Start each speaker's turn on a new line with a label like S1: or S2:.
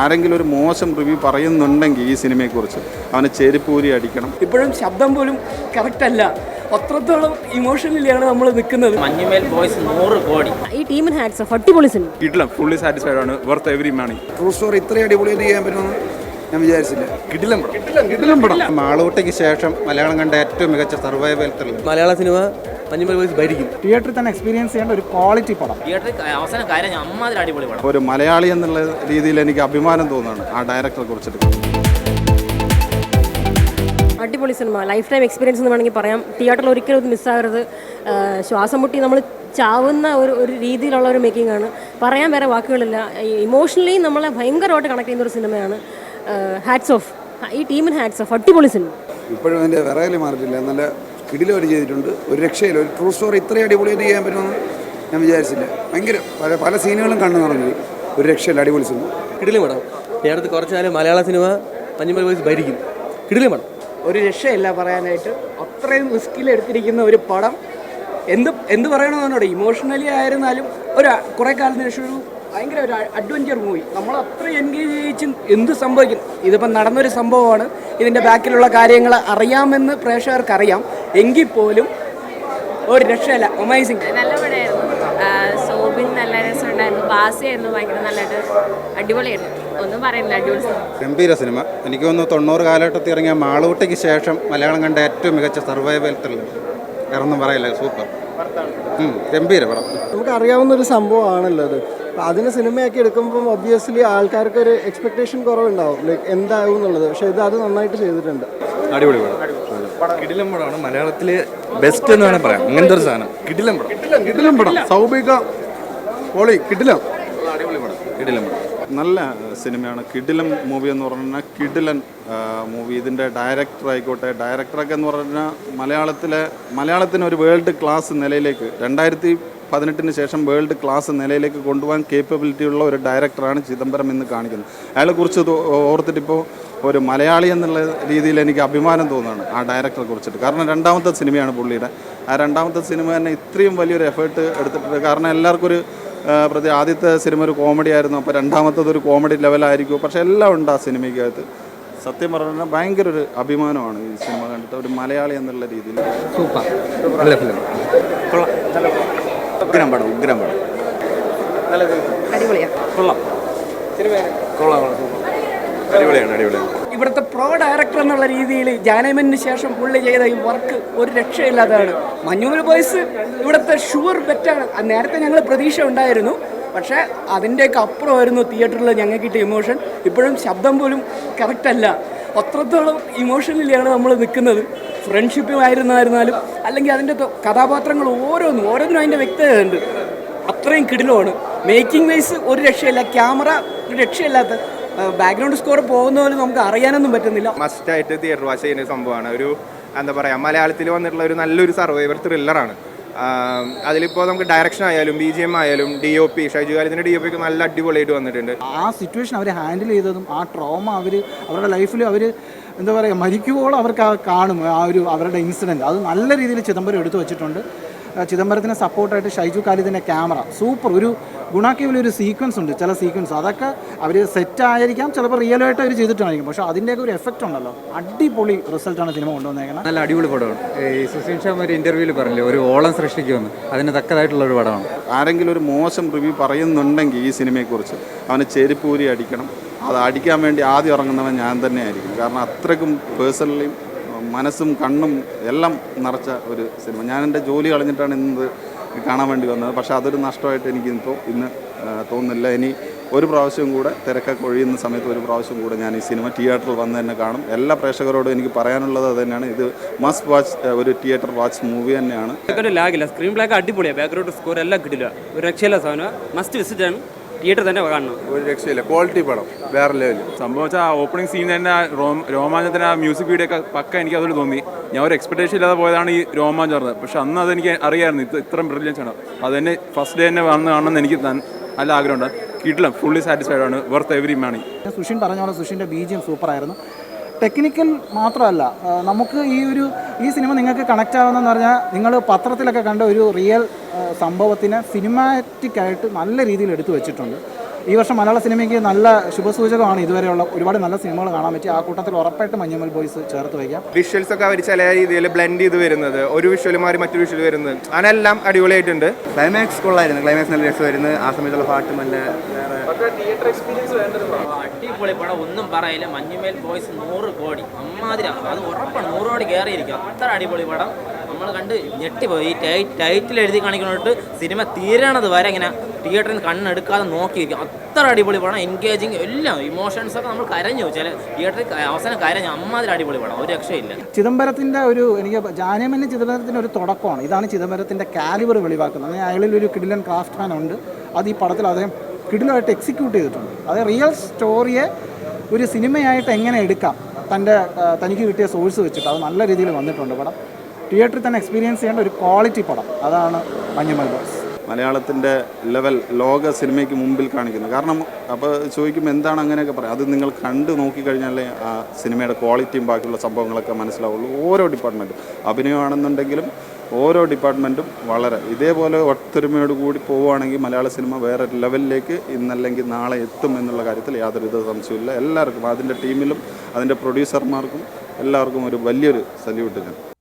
S1: ആരെങ്കിലും ഒരു മോശം റിവ്യൂ പറയുന്നുണ്ടെങ്കിൽ ഈ സിനിമയെക്കുറിച്ച് അവന് ചെരുപ്പൂരി അടിക്കണം.
S2: ഇപ്പോഴും ശബ്ദം പോലും കറക്റ്റ് അല്ല അത്രത്തോളം ഇമോഷണലിയാണ് നമ്മൾ നിൽക്കുന്നത്.
S3: മഞ്ഞുമേൽ ബോയ്സ് നൂറ് കോടി.
S4: ഈ ടീമിന് ഹാറ്റ്സ് ഓഫ്. അടിപൊളി സിനിമ.
S5: കിട്ടില്ല ഫുള്ളി സാറ്റിസ്ഫൈഡ് ആണ്. Worth every money
S6: true story ഇത്രയും അടിപൊളിയായിട്ട് ചെയ്യാൻ പറ്റുമെന്ന് ഞാൻ വിചാരിച്ചില്ല.
S5: കിട്ടില്ല
S1: കിടിലം പടം. മാളൂട്ടിക്ക് ശേഷം മലയാളം കണ്ട ഏറ്റവും മികച്ച സർവൈവൽ
S7: മലയാള സിനിമ ഭരിക്കും.
S8: തിയേറ്ററിൽ തന്നെ എക്സ്പീരിയൻസ് ചെയ്യേണ്ട ഒരു ക്വാളിറ്റി പടം.
S3: തിയേറ്ററിൽ അവസാനം കാര്യം അമ്മാതിരി അടിപൊളി പടം.
S1: ഒരു മലയാളി എന്നുള്ള രീതിയിൽ എനിക്ക് അഭിമാനം തോന്നുകയാണ് ആ ഡയറക്ടറെ കുറിച്ചിട്ട്.
S4: അടിപൊളി സിനിമ ലൈഫ് ടൈം എക്സ്പീരിയൻസ് എന്ന് വേണമെങ്കിൽ പറയാം. തിയേറ്ററിൽ ഒരിക്കലും ഇത് മിസ്സാകരുത് ശ്വാസം മുട്ടി നമ്മൾ ചാവുന്ന ഒരു ഒരു രീതിയിലുള്ള ഒരു മേക്കിംഗ് ആണ്. പറയാൻ വേറെ വാക്കുകളില്ല. ഇമോഷണലി നമ്മളെ ഭയങ്കരമായിട്ട് കണക്ട് ചെയ്യുന്ന ഒരു സിനിമയാണ് ഹാറ്റ്സ് ഓഫ് ഈ ടീമിന് ഹാറ്റ്സ് ഓഫ് അടിപൊളി സിനിമ
S6: ഇപ്പോഴും അതിന്റെ വിറകലി മാറിയിട്ടില്ല. നല്ല കിടിലമായിട്ട് ചെയ്തിട്ടുണ്ട്. ഒരു രക്ഷയില്ല. ഒരു ട്രൂ സ്റ്റോറി ഇത്രയും അടിപൊളിയായിട്ട് ചെയ്യാൻ പറ്റുമെന്ന് ഞാൻ വിചാരിച്ചില്ല. ഭയങ്കര പല പല സീനുകളും കണ്ടു നിറഞ്ഞു. ഒരു രക്ഷയില്ല. അടിപൊളി സിനിമ.
S7: കിടിലം പടം നേരത്തെ കുറച്ച് നാല് മലയാള സിനിമ മഞ്ഞുമൽ പോയി ഭരിക്കും. കിടിലം പടം
S2: ഒരു രക്ഷയില്ല പറയാനായിട്ട്. അത്രയും റിസ്കിൽ എടുത്തിരിക്കുന്ന ഒരു പടം എന്ത് എന്ത് പറയണമെന്നോട് ഇമോഷണലി ആയിരുന്നാലും ഒരു കുറേ കാലത്തിന് ശേഷം ഒരു ഭയങ്കര ഒരു അഡ്വഞ്ചർ മൂവി നമ്മൾ അത്ര എൻഗേജ് ചെയ്യിച്ച് എന്ത് സംഭവിക്കും? ഇതിപ്പം നടന്നൊരു സംഭവമാണ്. ഇതിന്റെ ബാക്കിലുള്ള കാര്യങ്ങൾ അറിയാമെന്ന് പ്രേക്ഷകർക്ക് അറിയാം എങ്കിൽ പോലും ഒരു രക്ഷയല്ല. അമേസിങ്
S9: നല്ല പടമായിരുന്നു. സോബിൻ നല്ല രസമുണ്ടായിരുന്നു. ബാസിയായിരുന്നു ഭയങ്കര നല്ലതായിട്ട് അടിപൊളിയായിരുന്നു. ഒന്നും പറയുന്നില്ല അടിപൊളി
S1: ഗംഭീര സിനിമ. എനിക്ക് തോന്നുന്നു തൊണ്ണൂറ് കാലഘട്ടത്തിൽ ഇറങ്ങിയ മാളൂട്ടിക്ക് ശേഷം മലയാളം കണ്ട ഏറ്റവും മികച്ച സർവൈവൽ ത്രില്ലർ വേറൊന്നും പറയില്ല സൂപ്പർ. ഗംഭീര പടം.
S8: നമുക്ക് അറിയാവുന്ന ഒരു സംഭവമാണല്ലോ അത്. അതിന് സിനിമയാക്കി എടുക്കുമ്പോൾ ഒബ്വിയസ്ലി ആൾക്കാർക്ക് ഒരു എക്സ്പെക്ടേഷൻ കുറവുണ്ടാവും. ലൈക്ക് എന്താവും എന്നുള്ളത്. പക്ഷേ ഇത് അത് നന്നായിട്ട് ചെയ്തിട്ടുണ്ട്.
S5: അടിപൊളി പടം. കിടിലം പടമാണ്. മലയാളത്തിലെ ബെസ്റ്റ് എന്ന് വേണമെങ്കിൽ പറയാം. അങ്ങനത്തെ ഒരു സാധനം. കിടിലം പടം.
S1: കിടിലം പടം. സൗബിക പോളി കിടിലം.
S5: അടിപൊളി പടം. കിടിലം പടം.
S1: നല്ല സിനിമയാണ്. കിടിലം മൂവി എന്ന് പറഞ്ഞാൽ കിടിലൻ മൂവി ഇതിന്റെ ഡയറക്ടർ ആയിക്കോട്ടെ ഡയറക്ടറൊക്കെ എന്ന് പറഞ്ഞാൽ മലയാളത്തിലെ മലയാളത്തിന് ഒരു വേൾഡ് ക്ലാസ് നിലയിലേക്ക് രണ്ടായിരത്തി പതിനെട്ടിന് ശേഷം വേൾഡ് ക്ലാസ് നിലയിലേക്ക് കൊണ്ടുപോകാൻ കേപ്പബിലിറ്റി ഉള്ള ഒരു ഡയറക്ടറാണ് ചിദംബരം എന്ന് കാണിക്കുന്നത്. അയാളെക്കുറിച്ച് കുറിച്ച് ഓർത്തിട്ടിപ്പോൾ ഒരു മലയാളി എന്നുള്ള രീതിയിൽ എനിക്ക് അഭിമാനം തോന്നുകയാണ് ആ ഡയറക്ടറെ കുറിച്ചിട്ട്. കാരണം രണ്ടാമത്തെ സിനിമയാണ് പുള്ളിയുടെ. ആ രണ്ടാമത്തെ സിനിമ തന്നെ ഇത്രയും വലിയൊരു എഫേർട്ട് എടുത്തിട്ടുണ്ട്. കാരണം എല്ലാവർക്കും ഒരു പ്രതി ആദ്യത്തെ സിനിമ ഒരു കോമഡി ആയിരുന്നു. അപ്പോൾ രണ്ടാമത്തത് ഒരു കോമഡി ലെവലായിരിക്കും പക്ഷെ എല്ലാം ഉണ്ട് ആ സിനിമയ്ക്കകത്ത്. സത്യം പറഞ്ഞാൽ ഭയങ്കര ഒരു അഭിമാനമാണ് ഈ സിനിമ കണ്ടിട്ട് ഒരു മലയാളി എന്നുള്ള രീതിയിൽ.
S5: സൂപ്പർ. നല്ല ഫിലിം ഉഗ്രം പടം ഉഗ്രം പടം. അടിപൊളിയാണ്
S2: ഇവിടുത്തെ പ്രോ ഡയറക്ടർ എന്നുള്ള രീതിയിൽ ജാനമന് ശേഷം പുള്ളി ചെയ്ത ഈ വർക്ക് ഒരു രക്ഷയില്ലാത്തതാണ്. മഞ്ഞൂൽ ബോയ്സ് ഇവിടുത്തെ ഷുവർ ബെറ്റാണ് നേരത്തെ ഞങ്ങൾ പ്രതീക്ഷ ഉണ്ടായിരുന്നു. പക്ഷേ അതിന്റെയൊക്കെ അപ്പുറമായിരുന്നു തിയേറ്ററിൽ ഞങ്ങൾക്ക് കിട്ടിയ ഇമോഷൻ ഇപ്പോഴും ശബ്ദം പോലും കറക്റ്റ് അല്ല. അത്രത്തോളം ഇമോഷണലിയാണ് നമ്മൾ നിൽക്കുന്നത്. ഫ്രണ്ട്ഷിപ്പുമായിരുന്നായിരുന്നാലും അല്ലെങ്കിൽ അതിന്റെ കഥാപാത്രങ്ങൾ ഓരോന്നും ഓരോന്നും അതിന്റെ വ്യക്തതയുണ്ട്. അത്രയും കിടിലമാണ്. മേക്കിംഗ് വൈസ് ഒരു രക്ഷയില്ല ക്യാമറ ഒരു രക്ഷയില്ലാത്ത ബാക്ക്ഗ്രൗണ്ട് സ്കോർ പോകുന്ന പോലും നമുക്ക് അറിയാനൊന്നും പറ്റുന്നില്ല.
S5: മസ്റ്റായിട്ട് തിയേറ്റർ വാച്ച് ചെയ്യുന്ന സംഭവമാണ്. ഒരു എന്താ പറയുക മലയാളത്തിൽ വന്നിട്ടുള്ള ഒരു നല്ലൊരു സർവൈവർ ത്രില്ലറാണ് അതിലിപ്പോൾ നമുക്ക് ഡയറക്ഷൻ ആയാലും ബി ജി എം ആയാലും ഡി ഒ പി ഷൈജു കാലത്തിന്റെ ഡി ഒ പി ഒക്കെ നല്ല അടിപൊളിയായിട്ട് വന്നിട്ടുണ്ട്.
S8: ആ സിറ്റുവേഷൻ അവർ ഹാൻഡിൽ ചെയ്തതും ആ ട്രോമ അവർ അവരുടെ ലൈഫിൽ അവർ എന്താ പറയുക മരിക്കുമ്പോൾ അവർക്ക് ആ കാണും ആ ഒരു അവരുടെ ഇൻസിഡന്റ് അത് നല്ല രീതിയിൽ ചിദംബരം എടുത്തു വെച്ചിട്ടുണ്ട്. ചിദംബരത്തിന് സപ്പോർട്ടായിട്ട് ഷൈജു കാലിദിന്റെ ക്യാമറ സൂപ്പർ ഒരു ഗുണാക്കിയിൽ ഒരു സീക്വൻസ് ഉണ്ട് ചില സീക്വൻസ് അതൊക്കെ അവർ സെറ്റ് ആയിരിക്കാം ചിലപ്പോൾ റിയലായിട്ട് അവർ ചെയ്തിട്ടായിരിക്കും പക്ഷേ അതിന്റെയൊക്കെ ഒരു എഫക്റ്റ് ഉണ്ടല്ലോ. അടിപൊളി റിസൾട്ടാണ് സിനിമ കൊണ്ടുവന്നേക്കുന്നത്
S10: നല്ല അടിപൊളി പടമാണ്. ഈ സുശീൻ ഷാം ഒരു ഇന്റർവ്യൂവിൽ പറഞ്ഞില്ലേ ഒരു ഓളം സൃഷ്ടിക്കുമെന്ന്. അതിന് തക്കതായിട്ടുള്ള ഒരു പടമാണ്.
S1: ആരെങ്കിലും ഒരു മോശം റിവ്യൂ പറയുന്നുണ്ടെങ്കിൽ ഈ സിനിമയെക്കുറിച്ച് അവന് ചെരുപ്പൂരി അടിക്കണം. അത് അടിക്കാൻ വേണ്ടി ആദ്യം ഇറങ്ങുന്നവൻ ഞാൻ തന്നെ ആയിരിക്കും കാരണം അത്രയ്ക്കും പേഴ്സണലിയും മനസ്സും കണ്ണും എല്ലാം നിറച്ച ഒരു സിനിമ. ഞാൻ എന്റെ ജോലി കളഞ്ഞിട്ടാണ് ഇന്ന് കാണാൻ വേണ്ടി വന്നത്. പക്ഷേ അതൊരു നഷ്ടമായിട്ട് എനിക്ക് ഇപ്പോൾ ഇന്ന് തോന്നുന്നില്ല. ഇനി ഒരു പ്രാവശ്യം കൂടെ തിരക്കൊക്കെ ഒഴിയുന്ന സമയത്ത് ഒരു പ്രാവശ്യം കൂടെ ഞാൻ ഈ സിനിമ തിയേറ്ററിൽ വന്ന് തന്നെ കാണും. എല്ലാ പ്രേക്ഷകരോടും എനിക്ക് പറയാനുള്ളത് അത് തന്നെയാണ് ഇത് മസ്റ്റ് വാച്ച് ഒരു തിയേറ്റർ വാച്ച് മൂവി തന്നെയാണ്.
S2: ലാഗില്ല സ്ക്രീൻ പ്ലേക്ക് അടിപൊളിയാണ് ബാക്ക്ഗ്രൗണ്ട് സ്കോർ എല്ലാം കിട്ടില്ല ഒരു രക്ഷയില്ല സാധനം. മസ്റ്റ് വിസിറ്റ് ആണ്. തിയേറ്റർ തന്നെ കാണണം.
S5: ഒരു രക്ഷയില്ല. ക്വാളിറ്റി പടം. വേറെ ലെവൽ
S11: സംഭവം വെച്ചാൽ ആ ഓപ്പണിംഗ് സീൻ തന്നെ ആ റോം രോമാഞ്ചത്തിന് ആ മ്യൂസിക് വീഡിയോ ഒക്കെ പക്ക എനിക്ക് അതൊരു തോന്നി. ഞാൻ ഒരു എക്സ്പെക്ടേഷൻ ഇല്ലാതെ പോയതാണ് ഈ രോമാഞ്ചം പറഞ്ഞത് പക്ഷെ അന്ന് അതെനിക്ക് അറിയാമായിരുന്നു ഇത് ഇത്രയും ബ്രില്യൻസ് ആണ്. അത് തന്നെ ഫസ്റ്റ് ഡേ തന്നെ വന്ന് കാണണമെന്ന് എനിക്ക് നല്ല ആഗ്രഹമുണ്ട്. കിട്ടില്ല. ഫുള്ളി സാറ്റിസ്ഫൈഡ് ആണ്. വെർത്ത് എവറി മണി
S8: സുഷിൻ പറഞ്ഞ പോലെ സുഷിന്റെ ബീജിയം സൂപ്പറായിരുന്നു ടെക്നിക്കൽ മാത്രമല്ല നമുക്ക് ഈ ഒരു ഈ സിനിമ നിങ്ങൾക്ക് കണക്റ്റ് ആവുന്നതെന്ന് പറഞ്ഞാൽ നിങ്ങൾ പത്രത്തിലൊക്കെ കണ്ട ഒരു റിയൽ സംഭവത്തിന് സംഭവത്തിനെ സിനിമാറ്റിക് ആയിട്ട് നല്ല രീതിയിൽ എടുത്തു വെച്ചിട്ടുണ്ട്. ഈ വർഷം മലയാള സിനിമയ്ക്ക് നല്ല ശുഭസൂചകമാണ് ഇതുവരെയുള്ള ഒരുപാട് നല്ല സിനിമകൾ കാണാൻ പറ്റി. ആ കൂട്ടത്തിൽ ഉറപ്പായിട്ട് മഞ്ഞുമൽ ബോയ്സ് ചേർത്ത് വയ്ക്കാം.
S5: വിഷ്വൽസ് ഒക്കെ അവർ ചില രീതിയിൽ ബ്ലെൻഡ് ചെയ്ത് വരുന്നത്. ഒരു വിഷ്വൽ മാറി മറ്റൊരു വിഷ്വൽ വരുന്നത്. അതെല്ലാം അടിപൊളിയായിട്ടുണ്ട്.
S7: ക്ലൈമാക്സ് കൊള്ളായിരുന്നു. ക്ലൈമാക്സ് നല്ല രസമായിരുന്നു ആ സമയത്തുള്ള പാട്ടും നല്ല
S3: അടിപൊളി പടം. ഒന്നും പറയില്ല. മഞ്ഞുമേൽ ബോയ്സ് നൂറ് കോടി. അമ്മാതിരി അത് ഉറപ്പാണ് നൂറ് കോടി കയറിയിരിക്കും അത്ര അടിപൊളി പടം. നമ്മൾ കണ്ട് ഞെട്ടിപ്പോയി. ടൈ ടൈറ്റിൽ എഴുതി കാണിക്കുന്നോട്ട് സിനിമ തീരണത് വരെ ഇങ്ങനെ തിയേറ്ററിൽ നിന്ന് കണ്ണെടുക്കാതെ നോക്കിയിരിക്കും അത്ര അടിപൊളി പടം. എൻഗേജിങ് എല്ലാം. ഇമോഷൻസ് ഒക്കെ നമ്മൾ കരഞ്ഞു. ചില തിയേറ്ററിൽ അവസാനം കരഞ്ഞു. അമ്മാതിരി അടിപൊളി പടം. ഒരു രക്ഷയില്ല
S8: ചിദംബരത്തിന്റെ ഒരു എനിക്ക് ജാനമന് ചിദംബരത്തിന്റെ ഒരു തുടക്കമാണ്. ഇതാണ് ചിദംബരത്തിന്റെ കാലിബർ വെളിവാക്കുന്നത്. അയാളിൽ ഒരു കിഡിലൻ ക്രാഫ്റ്റ്മാൻ ഉണ്ട്. അത് ഈ പടത്തിൽ അദ്ദേഹം കിഡിലുമായിട്ട് എക്സിക്യൂട്ട് ചെയ്തിട്ടുണ്ട്. അത് റിയൽ സ്റ്റോറിയെ ഒരു സിനിമയായിട്ട് എങ്ങനെ എടുക്കാം? തന്റെ തനിക്ക് കിട്ടിയ സോഴ്സ് വെച്ചിട്ട് അത് നല്ല രീതിയിൽ വന്നിട്ടുണ്ട് പടം. തിയേറ്ററിൽ തന്നെ എക്സ്പീരിയൻസ് ചെയ്യേണ്ട ഒരു ക്വാളിറ്റി പടം. അതാണ് മഞ്ഞുമൽ ബോസ്
S1: മലയാളത്തിന്റെ ലെവൽ ലോക സിനിമയ്ക്ക് മുമ്പിൽ കാണിക്കുന്നത്. കാരണം അപ്പോൾ ചോദിക്കുമ്പോൾ എന്താണ് അങ്ങനെയൊക്കെ പറയാം? അത് നിങ്ങൾ കണ്ട് നോക്കിക്കഴിഞ്ഞാലേ ആ സിനിമയുടെ ക്വാളിറ്റിയും ബാക്കിയുള്ള സംഭവങ്ങളൊക്കെ മനസ്സിലാവുള്ളൂ. ഓരോ ഡിപ്പാർട്ട്മെന്റും അഭിനയമാണെന്നുണ്ടെങ്കിലും ഓരോ ഡിപ്പാർട്ട്മെന്റും വളരെ ഇതേപോലെ ഒത്തൊരുമയോട് കൂടി പോവുകയാണെങ്കിൽ മലയാള സിനിമ വേറെ ലെവലിലേക്ക് ഇന്നല്ലെങ്കിൽ നാളെ എത്തും എന്നുള്ള കാര്യത്തിൽ യാതൊരുവിധ സംശയമില്ല എല്ലാവർക്കും അതിന്റെ ടീമിലും അതിന്റെ പ്രൊഡ്യൂസർമാർക്കും എല്ലാവർക്കും ഒരു വലിയൊരു സല്യൂട്ട് ഞാൻ